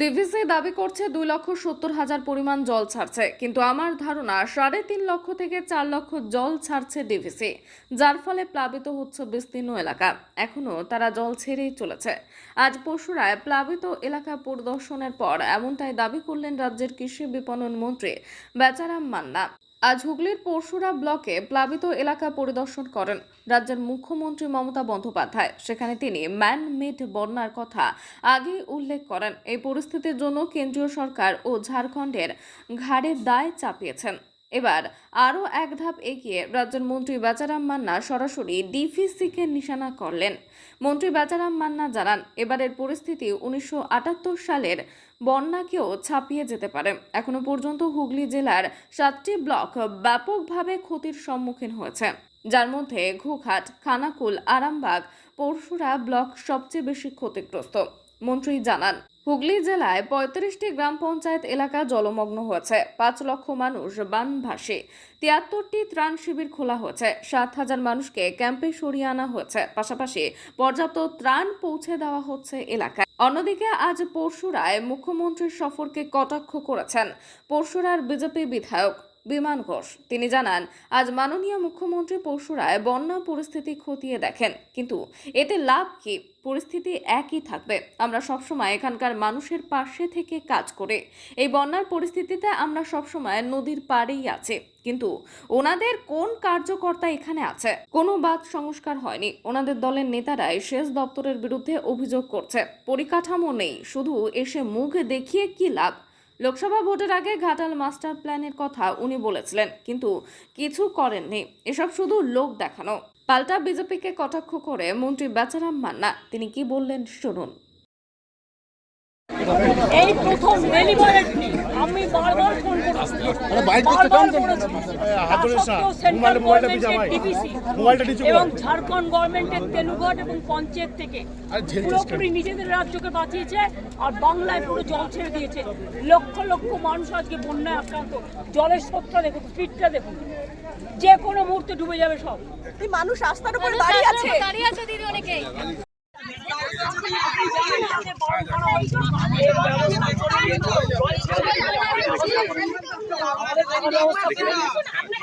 DVC দাবি করছে দুই লক্ষ সত্তর হাজার পরিমাণ জল ছাড়ছে, কিন্তু আমার ধারণা সাড়ে তিন লক্ষ থেকে চার লক্ষ জল ছাড়ছে ডিভিসি, যার ফলে প্লাবিত হচ্ছে বিস্তীর্ণ এলাকা। এখনও তারা জল ছেড়েই চলেছে। আজ পশুরায় প্লাবিত এলাকা পরিদর্শনের পর এমনটাই দাবি করলেন রাজ্যের কৃষি বিপণন মন্ত্রী বেচারাম মান্না। আজ হুগলির পরশুরা ব্লকে প্লাবিত এলাকা পরিদর্শন করেন রাজ্যের মুখ্যমন্ত্রী মমতা বন্দ্যোপাধ্যায়। সেখানে তিনি ম্যান মেড বন্যার কথা আগেই উল্লেখ করেন। এই পরিস্থিতির জন্য কেন্দ্রীয় সরকার ও ঝাড়খণ্ডের ঘাড়ে দায় চাপিয়েছেন। এবার আরও এক ধাপ এগিয়ে রাজ্যের মন্ত্রী বেচারাম মান্না সরাসরি ডিভিসিকে নিশানা করলেন। মন্ত্রী বেচারাম মান্না জানান, এবারের পরিস্থিতি উনিশশো আটাত্তর সালের বন্যাকেও ছাপিয়ে যেতে পারে। এখনও পর্যন্ত হুগলি জেলার সাতটি ব্লক ব্যাপকভাবে ক্ষতির সম্মুখীন হয়েছে। যার মধ্যে ঘুঘাট, খানাকুল, আরামবাগ, পরশুরা ব্লক সবচেয়ে বেশি ক্ষতিগ্রস্ত। মন্ত্রী জানান হুগলি জেলায় পঁয়ত্রিশটি গ্রাম পঞ্চায়েত এলাকা জলমগ্ন হয়েছে। পাঁচ লক্ষ মানুষ বানভাসী তিয়াত্তরটি ত্রাণ শিবির খোলা হয়েছে। সাত হাজার মানুষকে ক্যাম্পে সরিয়ে আনা হয়েছে। পাশাপাশি পর্যাপ্ত ত্রাণ পৌঁছে দেওয়া হচ্ছে এলাকায়। অন্যদিকে আজ পরশুরায় মুখ্যমন্ত্রীর সফরকে কটাক্ষ করেছেন পরশুরার বিজেপি বিধায়ক বিমান ঘোষ। তিনি জানান, আজ মাননীয় মুখ্যমন্ত্রী পরশুরায় বন্যা পরিস্থিতি খতিয়ে দেখেন। কিন্তু এতে লাভ কি? পরিস্থিতি একই থাকবে। আমরা সবসময় এখানকার মানুষের পাশে থেকে কাজ করে। এই বন্যার পরিস্থিতিতে আমরা সবসময় নদীর পাড়েই আছি। কিন্তু ওনাদের কোন কার্যকর্তা এখানে আছে? কোনো বাদ সংস্কার হয়নি। ওনাদের দলের নেতারাই সেচ দপ্তরের বিরুদ্ধে অভিযোগ করছে। পরিকাঠামো নেই। শুধু এসে মুখ দেখিয়ে কি লাভ? লোকসভা ভোটের আগে ঘাটাল মাস্টার প্ল্যানের কথা উনি বলেছিলেন, কিন্তু কিছু করেননি। এসব শুধু লোক দেখানো। পাল্টা বিজেপিকে কটাক্ষ করে মন্ত্রী বেচারাম মান্না, তিনি কি বললেন শুনুন। এই প্রথম আমি বারবার ফোন করেছি। বারবার করেছি। হাত ধরিস না। তা সত্ত্বেও সেন্ট্রাল মোবাইলটা- মোবাইলটা নিচে গভর্নমেন্টের ভাই। মোবাইলটা নিচু এবং ঝাড়খণ্ড গভর্নমেন্টের তেলুঘাট এবং পঞ্চায়েত থেকে। পুরোপুরি নিজেদের রাজ্যকে বাঁচিয়েছে আর বাংলায় পুরো জল ছেড়ে দিয়েছে। লক্ষ লক্ষ মানুষ আজকে বন্যায় আক্রান্ত। জলের স্রোতটা দেখুন স্পিডটা দেখুন। যে কোনো মুহূর্তে ডুবে যাবে সব। মানুষ রাস্তার উপর দাঁড়িয়ে আছে। দাঁড়িয়ে আছে দিদি অনেকেই। আমাদের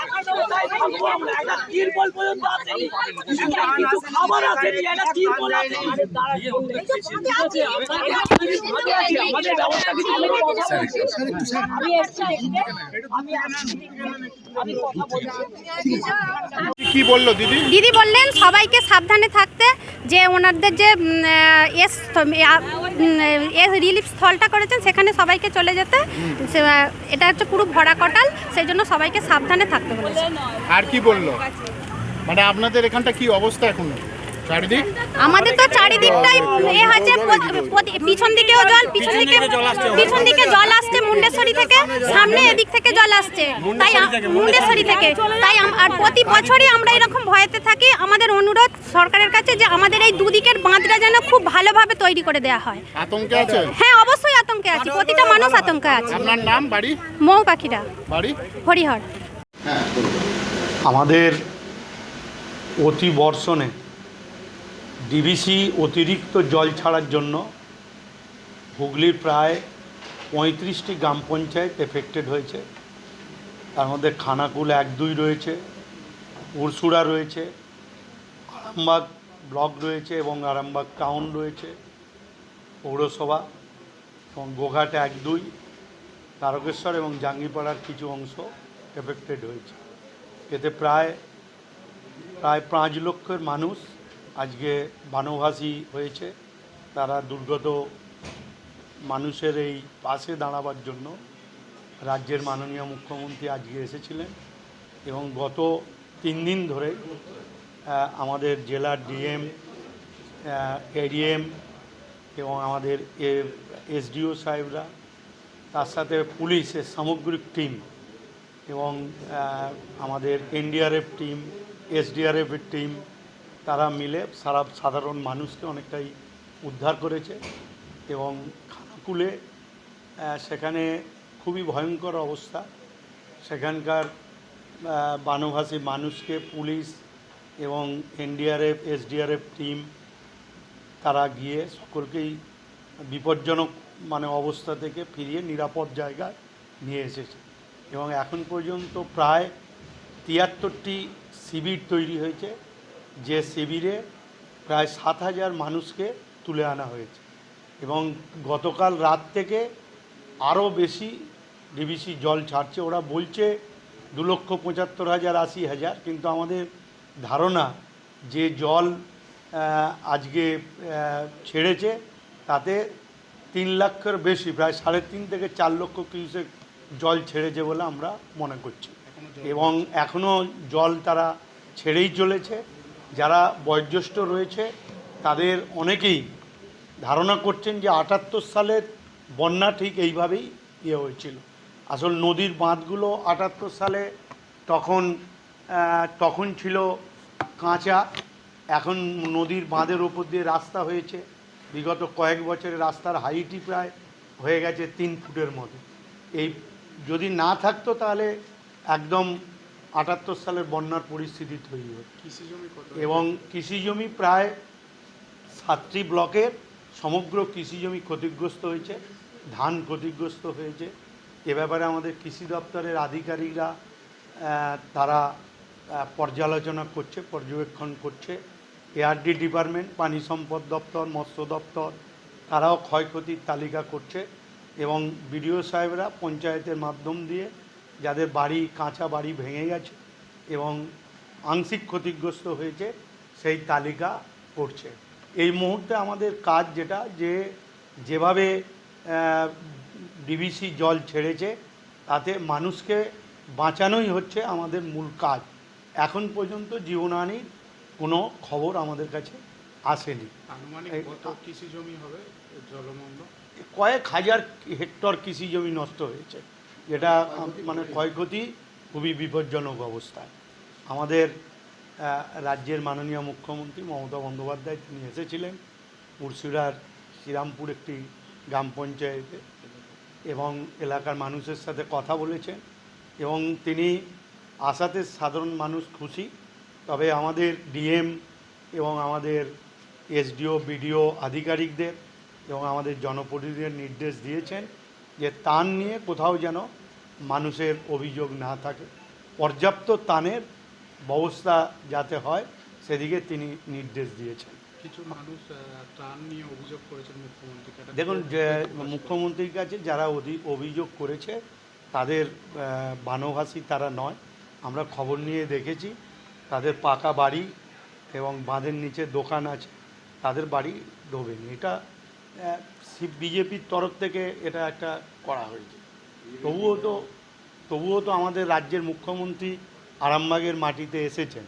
কি বলল দিদি? দিদি বললেন, সবাইকে সাবধানে থাকতে, যে ওনাদের যে রিলিফ স্থলটা করেছেন, সেখানে সবাইকে চলে যেতে। এটা হচ্ছে পুরো ভরা কটাল, সেই জন্য সবাইকে সাবধানে থাকতে বলেছে আর কি বলল? মানে আপনাদের এখানটা কি অবস্থা এখন? চারিদিক? আমাদের তো চারিদিকটাই এ প- পিছন দিকেও জল পিছন দিকে পিছন দিকে জল আসছে। মুন্ডেশ্বরী থেকে সামনে এদিক থেকে জল আসছে। তাই মুন্ডেশ্বরী থেকে। তাই আর প্রতি বছরই আমরা এরকম ভয়েতে থাকি। আমাদের অনুরোধ সরকারের কাছে যে আমাদের এই দুদিকের বাঁধটা যেন খুব ভালোভাবে তৈরি করে দেওয়া হয়। আতঙ্কে আছে? হ্যাঁ অবশ্যই আতঙ্কে আছে। প্রতিটা মানুষ আতঙ্কে আছে। আপনার নাম বাড়ি? মৌ পাখিরা বাড়ি? হরিহর। আমাদের অতি বর্ষণে ডিবিসি অতিরিক্ত জল ছাড়ার জন্য হুগলির প্রায় পঁয়ত্রিশটি গ্রাম পঞ্চায়েত এফেক্টেড হয়েছে। তার মধ্যে খানাকুল এক দুই রয়েছে, উরসুড়া রয়েছে, আরামবাগ ব্লক রয়েছে এবং আরামবাগ টাউন রয়েছে, পৌরসভা এবং গোঘাট এক দুই, তারকেশ্বর এবং জাঙ্গিপাড়ার কিছু অংশ এফেক্টেড হয়েছে। এতে প্রায় প্রায় পাঁচ লক্ষের মানুষ আজকে বানভাসী হয়েছে। তারা দুর্গত মানুষের এই পাশে দাঁড়াবার জন্য রাজ্যের মাননীয় মুখ্যমন্ত্রী আজকে এসেছিলেন এবং গত তিন দিন ধরে আমাদের জেলার ডিএম এডিএম এবং আমাদের এসডিও সাহেবরা, তার সাথে পুলিশের সামগ্রিক টিম এবং আমাদের এনডিআরএফ টিম এসডিআরএফের টিম, তারা মিলে সারা সাধারণ মানুষকে অনেকটাই উদ্ধার করেছে এবং খানাকুলে সেখানে খুবই ভয়ঙ্কর অবস্থা। সেখানকার বানভাসী মানুষকে পুলিশ এবং এনডিআরএফ, এসডিআরএফ টিম, তারা গিয়ে সকলকেই বিপজ্জনক মানে অবস্থা থেকে ফিরিয়ে নিরাপদ জায়গায় নিয়ে এসেছে। এবং এখন পর্যন্ত প্রায় তিয়াত্তরটি শিবির তৈরি হয়েছে, যে শিবিরে প্রায় সাত হাজার মানুষকে তুলে আনা হয়েছে। এবং গতকাল রাত থেকে আরও বেশি ডিবিসি জল ছাড়ছে। ওরা বলছে দু লক্ষ পঁচাত্তর হাজার আশি হাজার, কিন্তু আমাদের ধারণা যে জল আজকে ছেড়েছে, তাতে তিন লাখের বেশি, প্রায় সাড়ে তিন থেকে চার লক্ষ কিউসেক জল ছেড়েছে বলে আমরা মনে করছি। এবং এখনও জল তারা ছেড়েই চলেছে। যারা বয়োজ্যেষ্ঠ রয়েছে, তাদের অনেকেই ধারণা করছেন যে আটাত্তর সালের বন্যা ঠিক এইভাবেই ইয়ে হয়েছিল। আসল নদীর বাঁধগুলো আটাত্তর সালে তখন তখন ছিল কাঁচা। এখন নদীর বাঁধের ওপর দিয়ে রাস্তা হয়েছে। বিগত কয়েক বছরে রাস্তার হাইটই প্রায় হয়ে গেছে তিন ফুটের মতো। এই যদি না থাকতো তাহলে একদম আটাত্তর সালের বন্যার পরিস্থিতি তৈরি হতো। এবং কৃষি জমি প্রায় সাতটি ব্লকের সমগ্র কৃষি জমি ক্ষতিগ্রস্ত হয়েছে ধান ক্ষতিগ্রস্ত হয়েছে। এ ব্যাপারে আমাদের কৃষি দপ্তরের আধিকারিকরা তারা পর্যালোচনা করছে পর্যবেক্ষণ করছে। এআরডি ডিপার্টমেন্ট পানি সম্পদ দপ্তর মৎস্য দপ্তর তারাও ক্ষয়ক্ষতির তালিকা করছে। এবং বিডিও সাহেবরা পঞ্চায়েতের মাধ্যম দিয়ে যাদের বাড়ি, কাঁচা বাড়ি ভেঙে গেছে এবং আংশিক ক্ষতিগ্রস্ত হয়েছে, সেই তালিকা করছে। এই মুহূর্তে আমাদের কাজ যেটা যে যেভাবে ডিবিসি জল ছেড়েছে, তাতে মানুষকে বাঁচানোই হচ্ছে আমাদের মূল কাজ। এখন পর্যন্ত জীবনহানির কোনো খবর আমাদের কাছে আসেনি। কৃষি জমি হবে জলমগ্ন? কয়েক হাজার হেক্টর কৃষি জমি নষ্ট হয়েছে। যেটা মানে ক্ষয়ক্ষতি খুবই বিপজ্জনক অবস্থায় আমাদের রাজ্যের মাননীয় মুখ্যমন্ত্রী মমতা বন্দ্যোপাধ্যায় তিনি এসেছিলেন মুর্শিদার শ্রীরামপুর একটি গ্রাম পঞ্চায়েতে এবং এলাকার মানুষের সাথে কথা বলেছেন এবং তিনি আশাতে সাধারণ মানুষ খুশি। তবে আমাদের ডিএম এবং আমাদের এসডিও বিডিও আধিকারিকদের এবং আমাদের জনপ্রতিনিধিদের নির্দেশ দিয়েছেন যে তান নিয়ে কোথাও যেন মানুষের অভিযোগ না থাকে। পর্যাপ্ত তানের ব্যবস্থা যাতে হয় সেদিকে তিনি নির্দেশ দিয়েছেন। কিছু মানুষ ত্রাণ নিয়ে অভিযোগ করেছেন দেখুন যে মুখ্যমন্ত্রীর কাছে যারা অভিযোগ করেছে তাদের বানভাসী তারা নয়। আমরা খবর নিয়ে দেখেছি তাদের পাকা বাড়ি এবং বাঁধের নিচে দোকান আছে। তাদের বাড়ি ডোবেনি এটা বিজেপির তরফ থেকে এটা একটা করা হয়েছে। তবুও তো তবুও তো আমাদের রাজ্যের মুখ্যমন্ত্রী আরামবাগের মাটিতে এসেছেন।